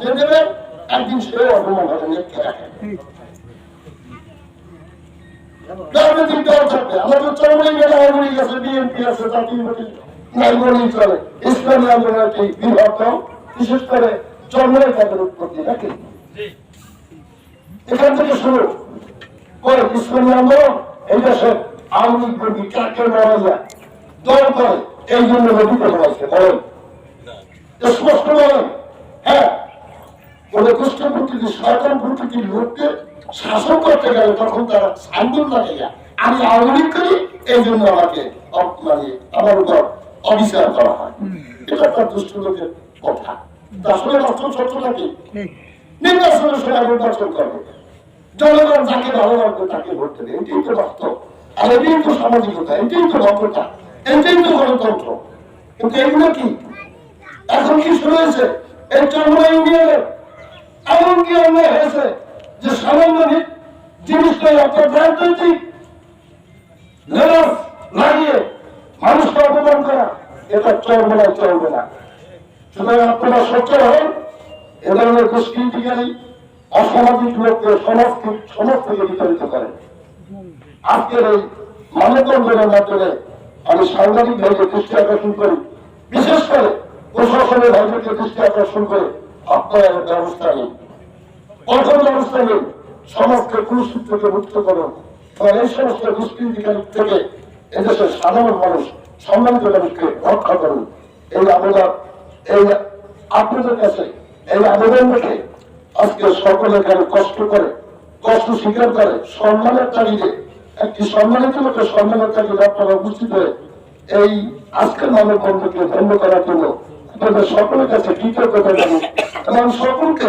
যে দেবে একদিন সেও অপমান বিশেষ করে চরমনাই তাদের উৎপত্তি, নাকি? এখান থেকে শুরু। করে ইসলামী আন্দোলন? এই দেশে আওয়ামী লীগ মারা যায়? দল করে, এই জন্য স্পষ্ট বলেন। হ্যাঁ দুষ্ট প্রকৃতি শয়তান প্রকৃতির লোককে শাসন করতে গেলে তখন তারা সাইনবোর্ড লাগে আমি আওয়ামী করি এই জন্য আমাকে মানে আমার উপর অবিচার করা হয়। এটা একটা দুষ্ট লোকের কথা। আসলে বাস্তব সত্যটা কি নির্বাচনের সময় নির্বাচন করবে। জনগণ যাকে ভালো লাগবে তাকে ভোট দেবে। এটাই তো বাস্তব আর এটাই তো সামাজিকতা এটাই তো ভদ্রতা এটাই তো গণতন্ত্র। কিন্তু এগুলো কি? এখন কি শুরু হয়েছে? এই চন্দ্রা ইউনিয়নে এমন কি অন্যায় হয়েছে যে সামান্য নি- জিনিসটা অর্থাৎ রাজনৈতিক লেবাস লাগিয়ে মানুষকে অপমান করা, এটা চলবে না চলবে না। সুতরাং আপনারা সচ্ছল হন, এ ধরনের দুষ্কৃতিকারী অসামাজিক লোককে সমাজ সমাজ থেকে বিতাড়িত করেন আজকের এই মানববন্ধনের মাধ্যমে আমি সাংবাদিক ভাইকে দৃষ্টি আকর্ষণ করি, বিশেষ করে প্রশাসনের ভাইদেরকে দৃষ্টি আকর্ষণ করে আপনারা ব্যবস্থা নিন। কঠোর ব্যবস্থা নিন। সমাজকে কুসূত থেকে মুক্ত করুন এবং এই সমস্ত দুষ্কৃতিকারী থেকে এদেশের সাধারণ মানুষ সম্মানিত মানুষকে রক্ষা করুন। এই আবেদন এই আপনাদের কাছে, এই আবেদন রেখে আজকে সকলে এখানে কষ্ট করে, কষ্ট স্বীকার করে, সম্মানের তাগিদে একটি সম্মানিত লোকের সম্মানের তাগিদে আপনারা উপস্থিত হয়ে এই আজকের মানব বন্ধুকে ধন্য করার জন্য আপনাদের সকলের কাছে কৃতজ্ঞতা জানি এবং সকলকে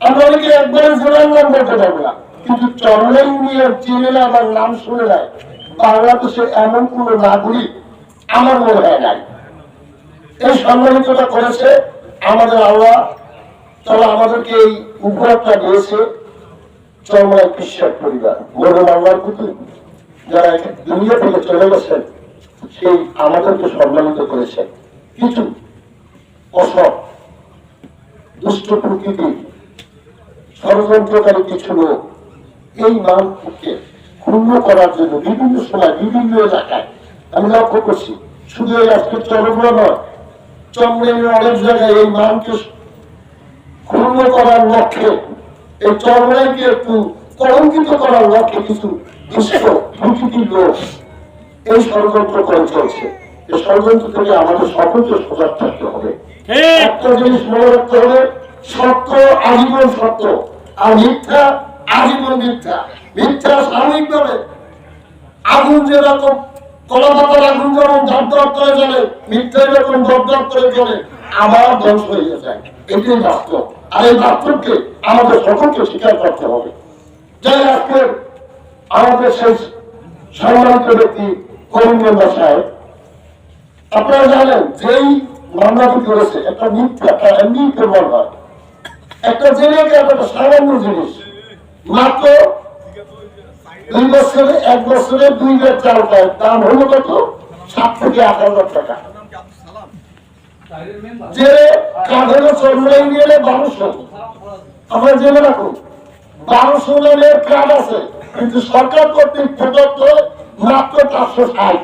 আমরা একবারে জেলার নাম বলতে পারব না। কিন্তু চরমা ইউনিয়ন চিনে না আমার নাম শুনে নাই। বাংলাদেশে এমন কোন নাগরিক আমার মনে হয় নাই। এই সম্মানিতটা করেছে আমাদের আল্লাহ। তারা আমাদেরকে এই উপহারটা দিয়েছে চরমায় বিশ্বাস পরিবার। মনে মামলার প্রতি যারা দুনিয়া থেকে চলে গেছেন, সেই আমাদেরকে সম্মানিত করেছে। কিছু অসৎ, দুষ্ট প্রকৃতি ষড়যন্ত্রকারী কিছু লোক এই মানকে ক্ষুণ্ণ করার জন্য বিভিন্ন সময় বিভিন্ন এলাকায় আমি লক্ষ্য করছি শুধু এই আজকের চরমরা নয় চন্দ্রের অনেক জায়গায় এই মানকে ক্ষুণ্ণ করার লক্ষ্যে এই চরমরাইকে একটু কলঙ্কিত করার লক্ষ্যে কিছু দুষ্ট প্রকৃতির লোক এই ষড়যন্ত্র করে চলছে। এই ষড়যন্ত্র থেকে আমাদের সকলকে সজাগ থাকতে হবে। একটা জিনিস মনে রাখতে হবে সত্য আজীবন সত্য, আর মিথ্যা আজীবন মিথ্যা। মিথ্যা সাময়িকভাবে আগুন যেরকম কলা পাতার আগুন যেমন দরদর করে চলে মিথ্যা যখন দরদর করে চলে আবার ধ্বংস হয়ে যায়। এটাই বাস্তব। আর এই বাস্তবকে আমাদের সকলকে স্বীকার করতে হবে। যাই আজকে আমাদের সেই সম্মানিত ব্যক্তি করিমগঞ্জ সাহেব। আপনারা জানেন, যেই মামলাটি করেছে, একটা মিথ্যা, একটা এমনি প্রমাণ হয়। একটা জেনেকে একটা সামান্য জিনিস মাত্র দুই বছরে, এক বছরে দুই বার চাল পায় দাম হলো কত? সাত থেকে আট হাজার টাকা। যে কাঁধের চন্দ্রাই নিয়ে বারোশো। আমরা জেনে রাখুন। বারোশো জনের কার্ড আছে। কিন্তু সরকার কর্তৃক প্রদত্ত মাত্র পাঁচশো ষাট।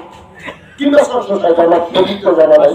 কিংবা ছশো ষাট, আমার জানা নাই।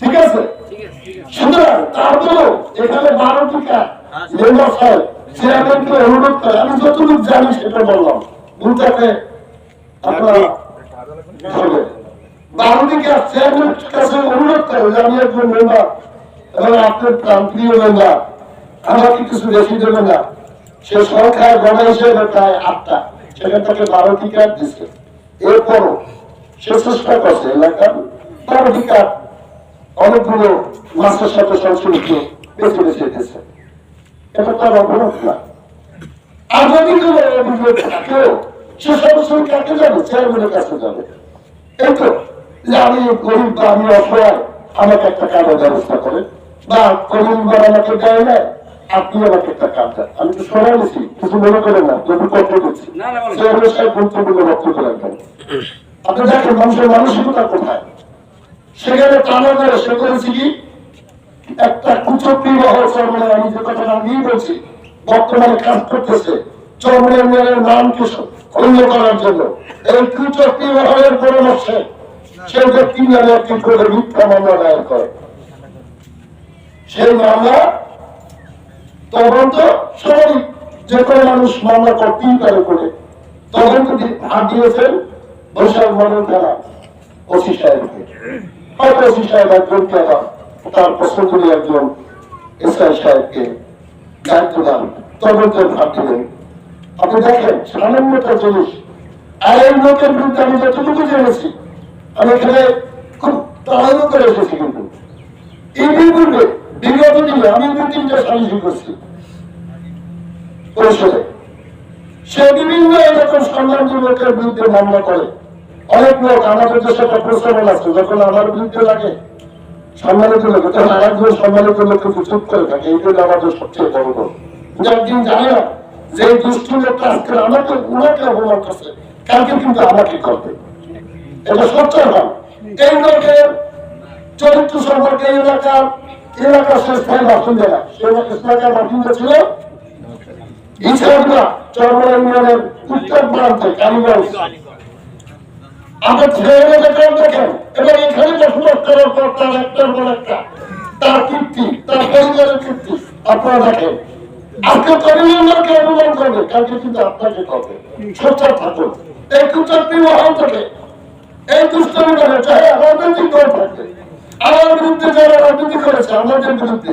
ঠিক আছে? সুতরাং তারপরেও এখানে বারোটি কাজ মেম্বার সাহেব চেয়ারম্যানকে অনুরোধ করে আমি যতটুকু জানি সেটা বললাম। ভুলটাকে আপনারা ধরবেন। বামদিকে কাছে অনুরোধ করে যে আমি একজন মেম্বার এবং আপনার প্রান্তীয় মেম্বার আমাকে কিছু বেশি দেবে না। সে সংখ্যায় গণা হিসেবে প্রায় আটটা। সেখান থেকে বারো টিকার দিচ্ছে। এরপরও সে চেষ্টা করছে এলাকার বারো টিকার অনেকগুলো মাসের সাথে সংশ্লিষ্ট বেছে বেছে দিয়েছে এটা তার অপরাধ না। যদি কোনো অভিযোগ থাকেও সে সমস্ত কাকে যাবে চেয়ারম্যানের কাছে যাবে। এই তো যে আমি গরিব বা আমি অসহায় আমাকে একটা কাজের ব্যবস্থা করে। বা করিমবার আমাকে দেয় না আপনি আমাকে একটা কাজ দেন। আমি তো শোনা গেছি কিছু মনে করেন না যদি কষ্ট দিচ্ছি। চেয়ারম্যান সাহেব গুরুত্বপূর্ণ বক্তব্য রাখবেন আপনি দেখেন মানুষের মানসিকতা কোথায়? সেখানে টানা করে সে কি একটা কুচক্রি মহল চরমনের আমি যে কথাটা আগেই বলছি, বর্তমানে কাজ করতেছে। চরমনের মেয়ের নামকে অন্য করার জন্য। এই কুচক্রি মহলের পরামর্শে সে একটি করে মিথ্যা মামলা দায়ের করে। সেই মামলা তদন্ত সবাই যে কোনো মানুষ মামলা করতেই পারে করে তদন্ত হাত দিয়েছেন বৈশাখ মডেল থানা ওসি সাহেবকে। ওসি সাহেব একজনকে তার পছন্দের একজন এসআই সাহেবকে দায়িত্ব দান তদন্তের আপনি দেখেন সামান্যটা জিনিস আর এই লোকের বিরুদ্ধে আমি যতটুকু জেনেছি, আমি এখানে খুব করে এসেছি কিন্তু। এই পূর্বে বিগত দিনে আমি দু তিনটা সালিশি করছি। সে বিভিন্ন এরকম সম্মানজনক লোকের বিরুদ্ধে মামলা করে। অনেক লোক আমাদের দেশে প্রচলন আছে যখন আমার বিরুদ্ধে লাগে সম্মানিত লোক তখন আরেকজন সম্মানিত লোককে চুপ করে থাকে, এই জন্য আমাদের সবচেয়ে বড় লোক কিন্তু একদিন জানে না, যে এই দুষ্ট লোকটা আজকে আমাকে, উনাকে অপমান করছে, কালকে কিন্তু আমাকে করবে। এটা সত্য না? এই লোকের চরিত্র সম্পর্কে এই এলাকার এলাকার সে বাসিন্দা সে এলাকার বাসিন্দা ছিল? ইছাড়া চরমা ইউনিয়নের উত্তর প্রান্তে, কালীগঞ্জ। আমার ছেলেরা দেখেন দেখেন। এবং এখানে বসবাস করার পর তার একটার পর একটা, তার কীর্তি, তার পরিবারের কীর্তি, আপনারা দেখেন। আজকে করিমকে অভিমান করবে কালকে কিন্তু আপনাকে করবে। সোচ্চার থাকুন। আমার বিরুদ্ধে যারা রাজনীতি করেছে, আমাদের বিরুদ্ধে।